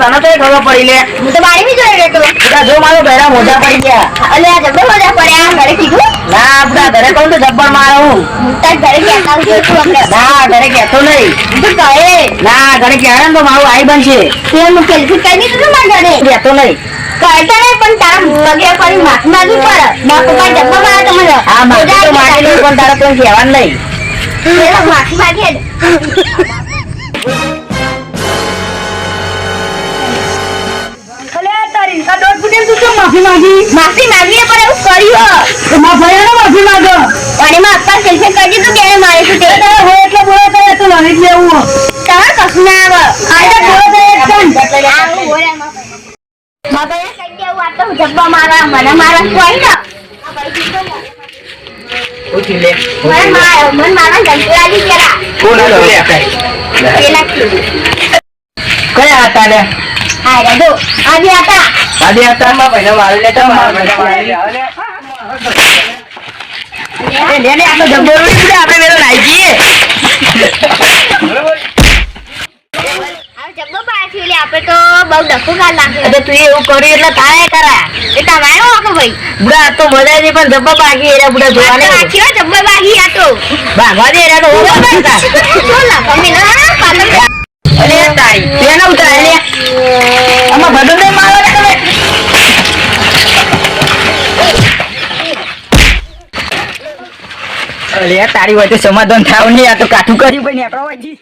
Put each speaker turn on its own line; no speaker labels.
તને તો ખબર પડી લે.
હું તો બારી જોઈ રહ્યો તો
બધા જો મારો બહેરા મોઢા પડી ગયા.
અલે આ જબ્બર મજા પડ્યા? ઘરે કીધું?
ના આપડા ઘરે કહું તો જબ્બર મારો હું.
તાર ઘરે કહેતા આવજો તું આપણે.
ના ઘરે કહેતો નહીં.
તું કહે.
ના ઘરે કહેવાય ને તો મારું આઈ બનશે.
તે હું પેલથી કહી દીધું તું મારા ઘરે?
કહેતો નહીં.
કરતા નહીં પણ તારા પગે પડી માથું માગવી પડે. મારા પપ્પા જબ્બર મારે તમારે
હા મારે તો માગી નહીં પણ તારે કોઈ કહેવાનું નહીં.
માથું માગીએ માફી માગીએ પણ એવું કર્યું પણ એમાં અત્યારે સેલ્ફી કરી દીધું કે એને મારે શું તે કશું ના આવે. આ તો બોલો તો એકદમ આવું બોલે કહી દેવું આ તો જબ્બા મારવા મને મારવા કોઈ ના.
પૂછી લે.
મને માર મને મારવા જંતુ લાગી
કોણ હતો લે?
પેલા
કયા હતા લે?
હા રજો. આજે હતા.
દાદી હતા માં ભાઈને મારી લેતા મારા મારી લે. લે લે આપણે જબ્બર ઉડી આપણે વેલો નાઈ જઈએ
આ જબ્બો પાછી લે આપણે તો બહુ ડખો ગાલ લાગે.
અરે તું એવું કર્યું એટલે તારે કરા.
એ તમારે વાંકો ભાઈ.
બુડા તો મજા નહીં પણ જબ્બર બાકી એરા બુડા
આ
જોવાને
આખી વાર જબ્બો બાકી આ તો.
ભાગવા દે એરા તો બાકી અરે તારી વચ્ચે સમાધાન થાવ નહીં આ તો કાઠું કર્યું ભાઈ આપણા વાજી